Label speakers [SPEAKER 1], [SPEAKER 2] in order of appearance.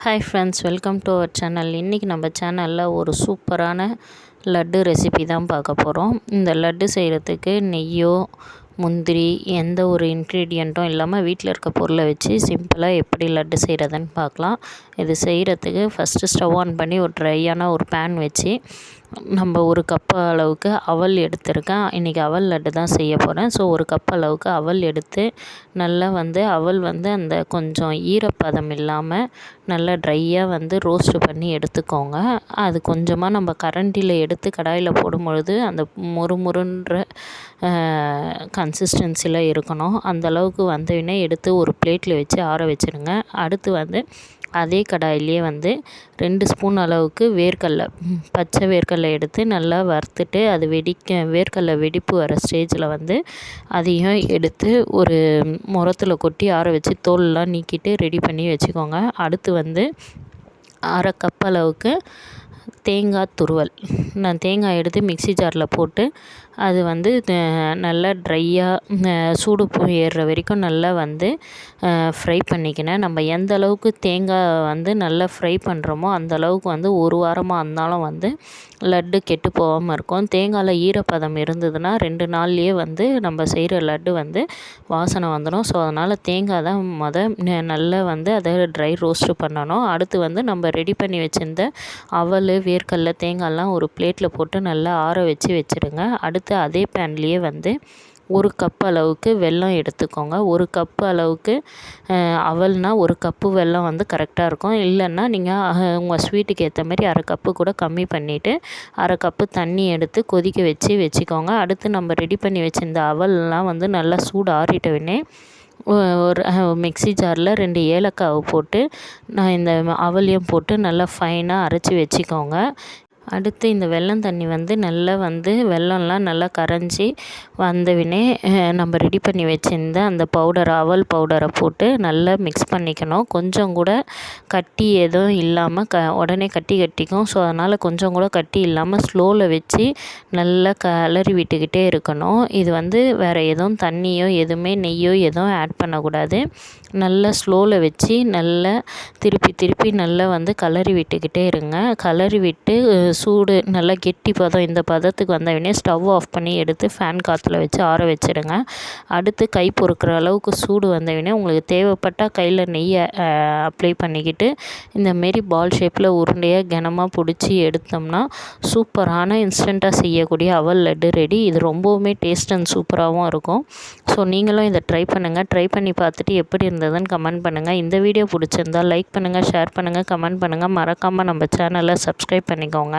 [SPEAKER 1] Hi friends welcome to our channel இன்றைக்கி நம்ம சேனலில் ஒரு சூப்பரான லட்டு ரெசிபி தான் பார்க்க போகிறோம் இந்த லட்டு செய்கிறதுக்கு நெய்யோ முந்திரி எந்த ஒரு இன்க்ரீடியண்ட்டும் இல்லாமல் வீட்டில் இருக்க பொருளை வச்சு சிம்பிளாக எப்படி லட்டு செய்கிறதுன்னு பார்க்கலாம். இது செய்கிறதுக்கு ஃபஸ்ட்டு ஸ்டவ் ஆன் பண்ணி ஒரு ட்ரையான ஒரு பேன் வச்சு நம்ம ஒரு கப்பு அளவுக்கு அவல் எடுத்திருக்கேன். இன்றைக்கி அவல் லட்டு தான் செய்ய போகிறேன் ஸோ ஒரு கப் அளவுக்கு அவல் எடுத்து நல்லா வந்து அவல் வந்து அந்த கொஞ்சம் ஈரப்பதம் இல்லாமல் நல்லா ட்ரையாக வந்து ரோஸ்ட்டு பண்ணி எடுத்துக்கோங்க. அது கொஞ்சமாக நம்ம கரண்டியில் எடுத்து கடாயில் போடும்பொழுது அந்த முறுமுறுன்ற கன்சிஸ்டன்சியில் இருக்கணும். அந்தளவுக்கு வந்தவுடனே எடுத்து ஒரு பிளேட்டில் வச்சு ஆற வச்சுருங்க. அடுத்து வந்து அதே கடாயிலேயே வந்து ரெண்டு ஸ்பூன் அளவுக்கு வேர்க்கடல பச்சை வேர்க்கடலை எடுத்து நல்லா வறுத்துட்டு அது வெடிக்க வேர்க்கடல வெடிப்பு வர ஸ்டேஜில் வந்து அதையும் எடுத்து ஒரு முரத்தில் கொட்டி ஆற வச்சு தோல்லாம் நீக்கிட்டு ரெடி பண்ணி வச்சுக்கோங்க. அடுத்து வந்து அரை கப் அளவுக்கு தேங்காய் துருவல். நான் தேங்காய் எடுத்து மிக்ஸி ஜாரில் போட்டு அது வந்து நல்லா ட்ரையாக சூடு ஏறுற வரைக்கும் நல்லா வந்து ஃப்ரை பண்ணிக்கினேன். நம்ம எந்த அளவுக்கு தேங்காய் வந்து நல்லா ஃப்ரை பண்ணுறோமோ அந்த அளவுக்கு வந்து ஒரு வாரமாக இருந்தாலும் வந்து லட்டு கெட்டு போகாமல் இருக்கும். தேங்காயில் ஈரப்பதம் இருந்ததுன்னா ரெண்டு நாள்லேயே வந்து நம்ம செய்கிற லட்டு வந்து வாசனை வந்துடும் ஸோ அதனால் தேங்காய் தான் மொதல் நல்லா வந்து அதை ட்ரை ரோஸ்ட்டு பண்ணணும். அடுத்து வந்து நம்ம ரெடி பண்ணி வச்சுருந்த அவல் வேர்க்கடல தேங்காய்லாம் ஒரு பிளேட்டில் போட்டு நல்லா ஆற வச்சு வச்சுடுங்க அடுத்து அதே பேன்லேயே வந்து ஒரு கப் அளவுக்கு வெல்லம் எடுத்துக்கோங்க. ஒரு கப்பு அளவுக்கு அவல்னால் ஒரு கப்பு வெல்லம் வந்து கரெக்டாக இருக்கும். இல்லைன்னா நீங்கள் உங்கள் ஸ்வீட்டுக்கு ஏற்ற மாதிரி அரை கப்பு கூட கம்மி பண்ணிவிட்டு அரை கப்பு தண்ணி எடுத்து கொதிக்க வச்சு வச்சுக்கோங்க. அடுத்து நம்ம ரெடி பண்ணி வச்சுருந்த அவல்லாம் வந்து நல்லா சூடு ஆறிட்டவுடனே ஒரு மிக்ஸி ஜாரில் ரெண்டு ஏலக்காவை போட்டு நான் இந்த அவலையும் போட்டு நல்லா ஃபைனாக அரைச்சி வச்சுக்கோங்க. அடுத்து இந்த வெள்ளம் தண்ணி வந்து நல்லா வந்து வெல்லம்லாம் நல்லா கரைஞ்சி வந்தவுடனே நம்ம ரெடி பண்ணி வச்சுருந்த அந்த பவுடர் அவல் பவுடரை போட்டு நல்லா மிக்ஸ் பண்ணிக்கணும். கொஞ்சம் கூட கட்டி எதுவும் இல்லாமல் க உடனே கட்டி கட்டிக்கும். ஸோ அதனால் கொஞ்சம் கூட கட்டி இல்லாமல் ஸ்லோவில் வச்சு நல்லா கலறி விட்டுக்கிட்டே இருக்கணும். இது வந்து வேறு எதுவும் தண்ணியோ எதுவுமே நெய்யோ எதுவும் ஆட் பண்ணக்கூடாது. நல்லா ஸ்லோவில் வச்சு நல்லா திருப்பி திருப்பி நல்லா வந்து கலறி விட்டுக்கிட்டே இருங்க. கலரி விட்டு சூடு நல்லா கெட்டி பதம் இந்த பதத்துக்கு வந்தவுடனே ஸ்டவ் ஆஃப் பண்ணி எடுத்து ஃபேன் காற்றுல வச்சு ஆற வச்சுடுங்க அடுத்து கை பொறுக்கிற அளவுக்கு சூடு வந்தவுடனே உங்களுக்கு தேவைப்பட்டால் கையில் நெய்யை அப்ளை பண்ணிக்கிட்டு இந்தமாரி பால் ஷேப்பில் உருண்டையாக கனமாக பிடிச்சி எடுத்தோம்னா சூப்பரான இன்ஸ்டண்ட்டாக செய்யக்கூடிய அவல் லட்டு ரெடி இது ரொம்பவுமே டேஸ்ட் அண்ட் சூப்பராகவும் இருக்கும். ஸோ நீங்களும் இதை ட்ரை பண்ணுங்கள் ட்ரை பண்ணி பார்த்துட்டு எப்படி இருந்ததுன்னு கமெண்ட் பண்ணுங்கள் இந்த வீடியோ பிடிச்சிருந்தால் லைக் பண்ணுங்கள் ஷேர் பண்ணுங்கள் கமெண்ட் பண்ணுங்கள் மறக்காமல் நம்ம சேனலை சப்ஸ்கிரைப் பண்ணிக்கோங்க.